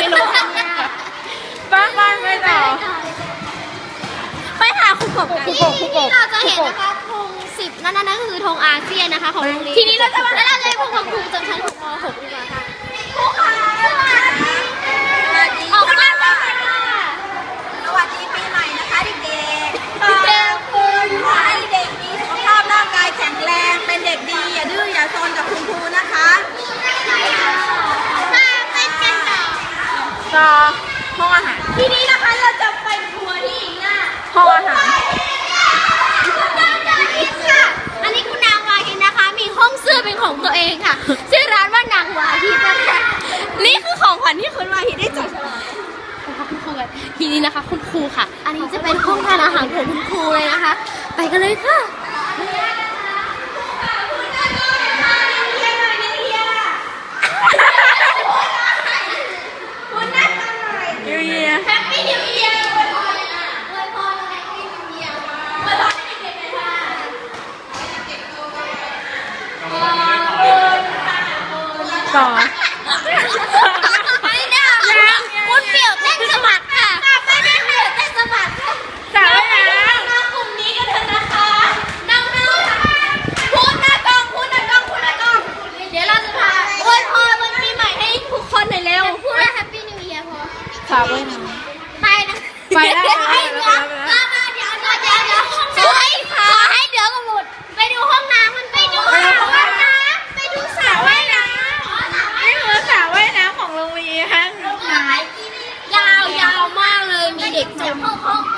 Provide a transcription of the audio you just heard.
กันอยู่ไหนก็ไม่รู้ค่ะเนี่ยบ้านบ้านไปต่อ ไปหาครูกบกันครูกบครูกบที่เราจะเห็นนะคะธงสิบนั่นนั่นก็คือธงอาเซียนนะคะของโรงเรียนทีนี้เราจะมาแล้วเราจะไปพบกับครูจนชั้นของม .6 ดีกว่าค่ะครูค่ะสวัสดีออกมาค่ะ สวัสดีปีใหม่นะคะเด็ก เด็กคุณ ๆขอให้เด็กมีสุขภาพร่างกายแข็งแรง เป็นเด็กดี อย่าดื้ออย่าโซนกับคุณครูนะคะ มาเป็นกันต่อ ต่อห้องอาหาร ทีนี้นะคะเราจะไปทัวร์ที่อีกหน้าห้องอาหารค่ะ อันนี้คุณนางวาฮินนะคะ มีห้องเสื้อเป็นของตัวเองค่ะ ชื่อร้านว่านางวาฮินนะคะนี่คือของขวัญที่คุณวาฮิได้จัดฉลองนะคะคุณครูกันทีนี้นะคะ คุณครูค่ะ อันนี้จะเป็นห้องทานอาหารของคุณครูเลยนะคะ ไปกันเลยค่ะ ต่อไม่ได้คุณเปลี่ยวเต้นสมัครค่ะไม่ได้เปี่ยวเต้นสะบัค่สาวน้กลุ่มนี้กันเถอะนะคะน้องน้พูดน้างพูดน้างพูดหน้ากองเดี๋ยวเราจะพาโอ้ยพอมันปีใหม่ให้ทุกคนหน่อยเร็วพูดว่าแฮปปี้นิวเยีอาไว้นะไปนะไปได้ไ想逃跑